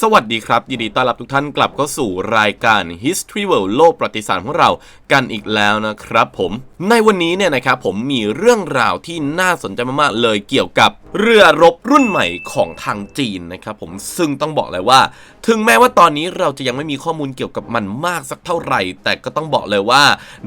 สวัสดีครับ ยินดีต้อนรับทุกท่านกลับเข้าสู่รายการ History World โลกประวัติศาสตร์ของเรากันอีกแล้วนะครับผม ในวันนี้เนี่ยนะครับผมมีเรื่องราวที่น่าสนใจมากๆเลยเกี่ยวกับเรือรบรุ่นใหม่ของทางจีนนะครับผมซึ่งต้องบอกเลยว่า ถึงแม้ว่าตอนนี้เราจะยังไม่มีข้อมูลเกี่ยวกับมันมากสักเท่าไหร่ แต่ก็ต้องบอกเลยว่า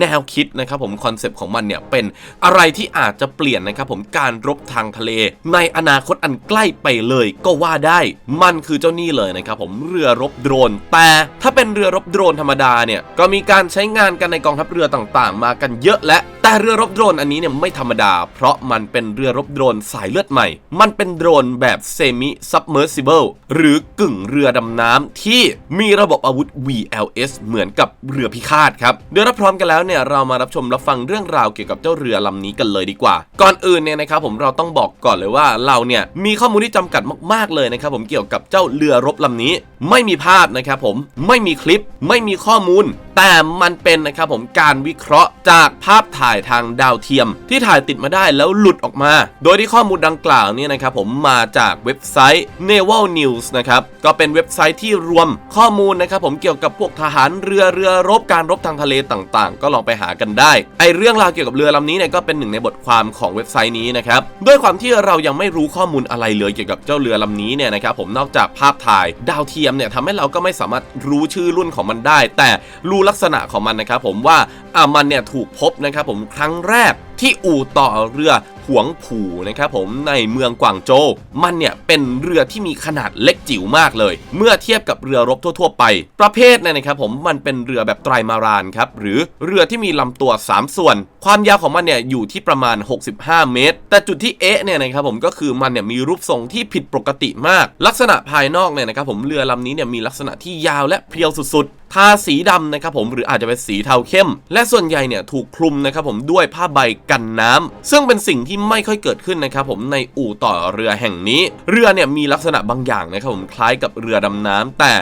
แนวคิดนะครับผมคอนเซปต์ของมันเนี่ยเป็นอะไรที่อาจจะเปลี่ยนนะครับผมการรบทางทะเล ในอนาคตอันใกล้ไปเลยก็ว่าได้ มันคือเจ้านี่เลยนะครับผมเรือรบโดรน แต่ถ้าเป็นเรือรบโดรนธรรมดาเนี่ยก็มีการใช้งานกันในกองทัพเรือต่างๆ มากันเยอะและ แต่เรือรบโดรนอันนี้เนี่ยไม่ธรรมดา เพราะมันเป็นเรือรบโดรนสายเลือดใหม่ มันเป็นโดรนแบบเซมิซับเมอร์ซิเบิลหรือกึ่งเรือดำน้ำที่มีระบบอาวุธ VLS เหมือนกับเรือพิฆาตครับเดี๋ยวเราพร้อมกันแล้วเนี่ยเรามารับชมรับฟังเรื่องราวเกี่ยวกับเจ้าเรือลำนี้กันเลยดีกว่า ก่อนอื่นเนี่ยนะครับผมเราต้องบอกก่อนเลยว่าเราเนี่ยมีข้อมูลที่จำกัดมาก ๆเลยนะครับผมเกี่ยวกับเจ้าเรือรบลำนี้ ไม่มีภาพนะครับผมไม่มีคลิปไม่มีข้อมูล แต่มันเป็นนะครับผมการวิเคราะห์จากภาพถ่ายทางดาวเทียม ที่ถ่ายติดมาได้แล้วหลุดออกมา โดยที่ข้อมูลดังกล่าวเนี่ยนะครับผมมาจากเว็บไซต์ Naval News นะครับก็เป็นเว็บไซต์ที่รวมข้อมูลนะครับผมเกี่ยวกับพวกทหารเรือเรือรบการรบทางทะเลต่างๆ ก็ลองไปหากันได้ไอเรื่องราวเกี่ยวกับเรือลำนี้เนี่ยก็เป็นหนึ่งในบทความของเว็บไซต์นี้นะครับด้วยความที่เรายังไม่รู้ข้อมูลอะไรเลยเกี่ยวกับเจ้าเรือลำนี้เนี่ยนะครับผมนอกจากภาพถ่ายดาวเทียมเนี่ยทำให้เราก็ไม่สามารถรู้ชื่อรุ่นของมันได้ แต่รู้ลักษณะของมันนะครับผมว่าอ่ามันเนี่ยถูกพบนะครับผมครั้งแรก ที่อู่ต่อเรือหวงผู่นะครับผมในเมืองกวางโจวมันเนี่ยเป็นเรือที่มีขนาดเล็กจิ๋วมากเลย เมื่อเทียบกับเรือรบทั่ว ๆ ไป ประเภทเนี่ยนะครับผมมันเป็นเรือแบบไตรมารานครับหรือเรือที่มีลำตัว 3 ส่วน ความยาวของมันเนี่ยอยู่ที่ประมาณ 65 เมตร แต่จุดที่เอ๊ะเนี่ยนะครับผมก็คือมันเนี่ยมีรูปทรงที่ผิดปกติมาก ลักษณะภายนอกเนี่ยนะครับผมเรือลำนี้เนี่ยมีลักษณะที่ยาวและเพรียวสุดๆทาสีดำนะครับผมหรืออาจจะเป็นสีเทาเข้ม และส่วนใหญ่เนี่ยถูกคลุมนะครับผมด้วยผ้าใบกันน้ำซึ่งเป็นสิ่งที่ไม่ค่อยเกิดขึ้นนะครับผมในอู่ต่อเรือแห่งนี้ เรือเนี่ยมีลักษณะบางอย่างนะครับผมคล้ายกับเรือดำน้ำแต่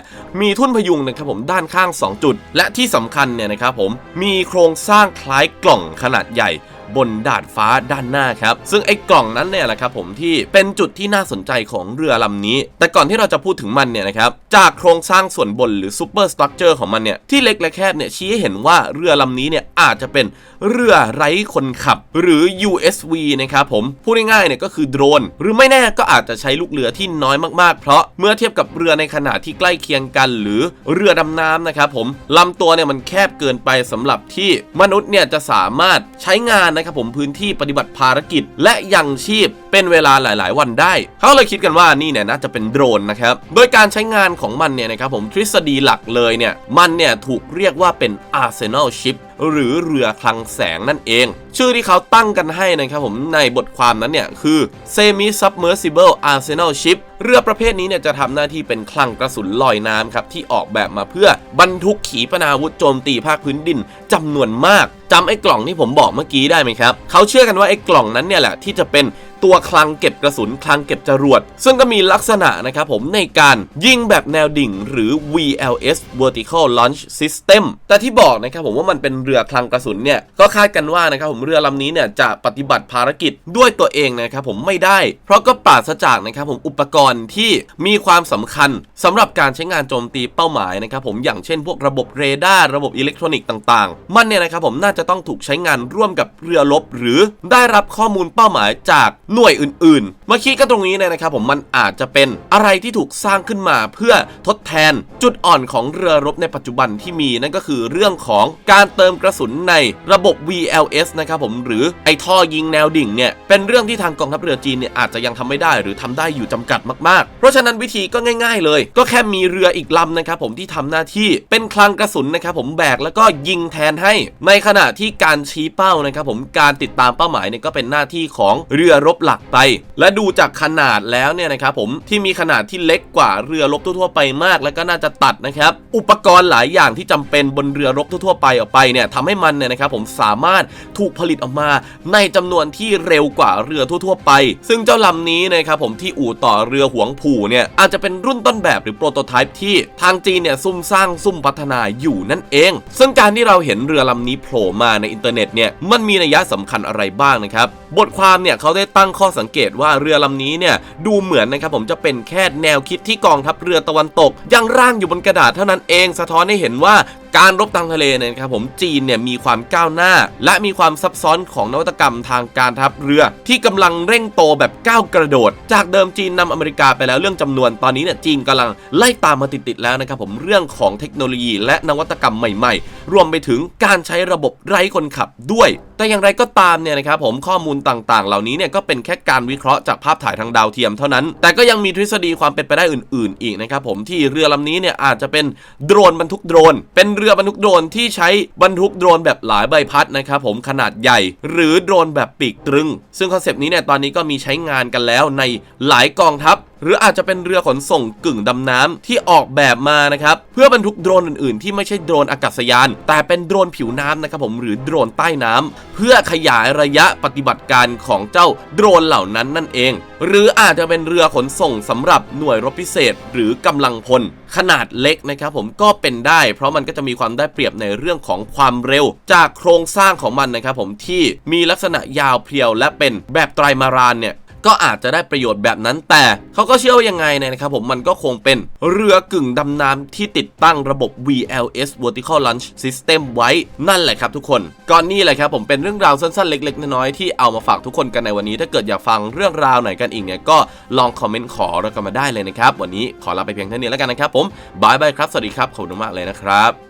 มีทุ่นพยุงนะครับผมด้านข้าง 2 จุด และที่สำคัญเนี่ยนะครับผมมีโครงสร้างคล้ายกล่องขนาดใหญ่ บนดาดฟ้าด้านหน้าครับ ซึ่งไอ้กล่องนั้นเนี่ยแหละครับผมที่เป็นจุดที่น่าสนใจของเรือลำนี้ แต่ก่อนที่เราจะพูดถึงมันเนี่ยนะครับจากโครงสร้างส่วนบนหรือซูเปอร์สตรัคเจอร์ของมันเนี่ยที่เล็กและแคบเนี่ยชี้ให้เห็นว่าเรือลำนี้เนี่ยอาจจะเป็นเรือไร้คนขับ หรือ USV นะครับผมพูดง่ายๆเนี่ยก็คือโดรน หรือไม่แน่ก็อาจจะใช้ลูกเรือที่น้อยมากๆ เพราะเมื่อเทียบกับเรือในขนาดที่ใกล้เคียงกัน หรือเรือดำน้ำนะครับผมลำตัวเนี่ยมันแคบเกินไปสำหรับที่มนุษย์เนี่ยจะสามารถใช้งานนะครับผมพื้นที่ปฏิบัติภารกิจ และยังชีพเป็นเวลาหลาย ๆ วันได้ เขาเลยคิดกันว่านี่เนี่ยน่าจะเป็นโดรนนะครับโดยการใช้งานของมันเนี่ยนะครับผมทฤษฎีหลักเลยเนี่ยมันเนี่ยถูกเรียกว่าเป็น Arsenal Ship หรือเรือคลังแสงนั่นเอง ชื่อที่เขาตั้งกันให้นะครับผมในบทความนั้นเนี่ยคือ Semi Submersible Arsenal Ship เรือประเภทนี้เนี่ยจะทำหน้าที่เป็นคลังกระสุนลอยน้ำครับที่ออกแบบมาเพื่อบรรทุกขีปนาวุธโจมตีภาคพื้นดินจำนวนมากจำไอ้กล่องที่ผมบอกเมื่อกี้ได้ไหมครับเขาเชื่อกันว่าไอ้กล่องนั้นเนี่ยแหละที่จะเป็น ตัวคลังเก็บกระสุนคลังเก็บจรวด ซึ่งก็มีลักษณะนะครับผมในการยิงแบบแนวดิ่งหรือ VLS Vertical Launch System แต่ที่บอกนะครับผมว่ามันเป็นเรือคลังกระสุนเนี่ยก็คาดกันว่านะครับผมเรือลำนี้เนี่ยจะปฏิบัติภารกิจด้วยตัวเองนะครับผมไม่ได้ เพราะก็ปราศจากนะครับผมอุปกรณ์ที่มีความสำคัญสำหรับการใช้งานโจมตีเป้าหมายนะครับผมอย่างเช่นพวกระบบเรดาร์ระบบอิเล็กทรอนิกส์ต่างๆ มันเนี่ยนะครับผมน่าจะต้องถูกใช้งานร่วมกับเรือรบหรือได้รับข้อมูลเป้าหมายจากหน่วยอื่นๆ มาคิดกันตรงนี้เนี่ยนะครับผมมันอาจจะเป็นอะไรที่ถูกสร้างขึ้นมาเพื่อทดแทนจุดอ่อนของเรือรบในปัจจุบันที่มีนั่นก็คือเรื่องของการเติมกระสุนในระบบ VLS นะครับผมหรือไอท่อยิงแนวดิ่งเนี่ยเป็นเรื่องที่ทางกองทัพเรือจีนเนี่ยอาจจะยังทำไม่ได้หรือทำได้อยู่จำกัดมากๆ เพราะฉะนั้นวิธีก็ง่าย ๆ เลย ก็แค่มีเรืออีกลำนะครับผมที่ทำหน้าที่เป็นคลังกระสุนนะครับผมแบกแล้วก็ยิงแทนให้ ในขณะที่การชี้เป้านะครับผมการติดตามเป้าหมายเนี่ยก็เป็นหน้าที่ของเรือรบหลักไป และดูจากขนาดแล้วเนี่ยนะครับผมที่มีขนาดที่เล็กกว่าเรือรบทั่วๆไปมาก แล้วก็น่าจะตัดนะครับอุปกรณ์หลายอย่างที่จำเป็นบนเรือรบทั่วๆไปออกไปเนี่ยทำให้มันเนี่ยนะครับผมสามารถถูกผลิตออกมาในจำนวนที่เร็วกว่าเรือทั่วๆไป ซึ่งเจ้าลำนี้นะครับผมที่อู่ต่อเรือหวงผู่เนี่ยอาจจะเป็นรุ่นต้นแบบหรือโปรโตไทป์ที่ทางจีนเนี่ยซุ่มสร้างซุ่มพัฒนาอยู่นั่นเอง ซึ่งการที่เราเห็นเรือลำนี้โผล่มาในอินเทอร์เน็ตเนี่ยมันมีนัยยะสำคัญอะไรบ้างนะครับ บทความเนี่ยเขาได้ตั้งข้อสังเกตว่าเรือลำนี้เนี่ยดูเหมือนนะครับผมจะเป็นแค่แนวคิดที่กองทัพเรือตะวันตก ยังร่างอยู่บนกระดาษเท่านั้นเอง สะท้อนให้เห็นว่า การรบทางทะเลเนี่ยนะครับผมจีนเนี่ยมีความก้าวหน้า และมีความซับซ้อนของนวัตกรรมทางการทัพเรือ ที่กำลังเร่งโตแบบก้าวกระโดด จากเดิมจีนนำอเมริกาไปแล้วเรื่องจำนวนตอนนี้เนี่ยจีนกำลังไล่ตามมาติดๆแล้วนะครับผมเรื่องของเทคโนโลยี และนวัตกรรมใหม่ๆ รวมไปถึงการใช้ระบบไร้คนขับด้วย แต่อย่างไรก็ตามเนี่ยนะครับผมข้อมูลต่างๆ เหล่านี้เนี่ยก็เป็นแค่การวิเคราะห์จากภาพถ่ายทางดาวเทียมเท่านั้น แต่ก็ยังมีทฤษฎีความเป็นไปได้อื่น ๆ อีกนะครับผมที่เรือลำนี้เนี่ยอาจจะเป็นโดรนบรรทุกโดรนเป็นเรือบรรทุกโดรนที่ใช้บรรทุกโดรนแบบหลายใบพัดนะครับผมขนาดใหญ่ หรือโดรนแบบปีกตรึง ซึ่งคอนเซปต์นี้เนี่ยตอนนี้ก็มีใช้งานกันแล้วในหลายกองทัพ หรืออาจจะเป็นเรือขนส่งกึ่งดำน้ำที่ออกแบบมานะครับเพื่อบรรทุกโดรนอื่นๆ ที่ไม่ใช่โดรนอากาศยาน แต่เป็นโดรนผิวน้ำนะครับผมหรือโดรนใต้น้ำเพื่อขยายระยะปฏิบัติการของเจ้าโดรนเหล่านั้นนั่นเอง หรืออาจจะเป็นเรือขนส่งสำหรับหน่วยรบพิเศษ หรือกำลังพล ขนาดเล็กนะครับผมก็เป็นได้ เพราะมันก็จะมีความได้เปรียบในเรื่องของความเร็ว จากโครงสร้างของมันนะครับผมที่มีลักษณะยาวเพียวและเป็นแบบไตรมารานเนี่ย ก็อาจจะได้ประโยชน์แบบนั้น แต่เขาก็เชื่อว่ายังไงเนี่ยนะครับผมมันก็คงเป็นเรือกึ่งดำน้ำที่ติดตั้งระบบ VLS Vertical Launch System ไว้นั่นแหละครับทุกคนก่อนนี้แหละครับผมเป็นเรื่องราวสั้นๆ เล็ก ๆ น้อยๆที่เอามาฝากทุกคนกันในวันนี้ ถ้าเกิดอยากฟังเรื่องราวไหนกันอีกเนี่ยก็ลองคอมเมนต์ขอเรากันมาได้เลยนะครับวันนี้ขอลาไปเพียงเท่านี้แล้วกันนะครับผมบายบายครับสวัสดีครับขอบคุณมากเลยนะครับ